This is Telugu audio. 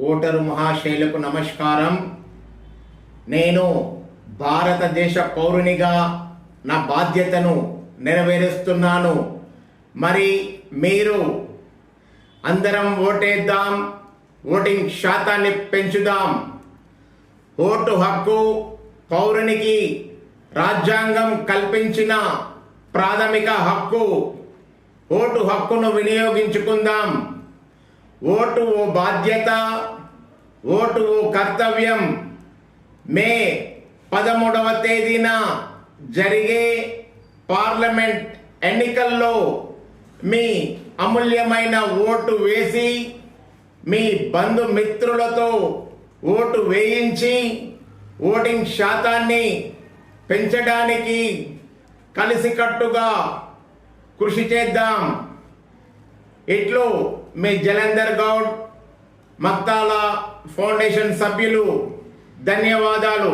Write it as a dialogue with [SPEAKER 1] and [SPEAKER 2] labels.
[SPEAKER 1] ఓటరు మహాశైలకు నమస్కారం. నేను భారతదేశ పౌరునిగా నా బాధ్యతను నెరవేరుస్తున్నాను. మరి మీరు అందరం ఓటేద్దాం ఓటింగ్ శాతాన్ని పెంచుదాం. ఓటు హక్కు పౌరునికి రాజ్యాంగం కల్పించిన ప్రాథమిక హక్కు. ఓటు హక్కును వినియోగించుకుందాం. ఓటు ఓ బాధ్యత ఓటు ఓ కర్తవ్యం. మే పదమూడవ తేదీన జరిగే పార్లమెంట్ ఎన్నికల్లో మీ అమూల్యమైన ఓటు వేసి మీ బంధుమిత్రులతో ఓటు వేయించి ఓటింగ్ శాతాన్ని పెంచడానికి కలిసికట్టుగా కృషి చేద్దాం. ఇట్లు మీ జలంధర్ గౌడ్ మక్తాల ఫౌండేషన్ సభ్యులు ధన్యవాదాలు.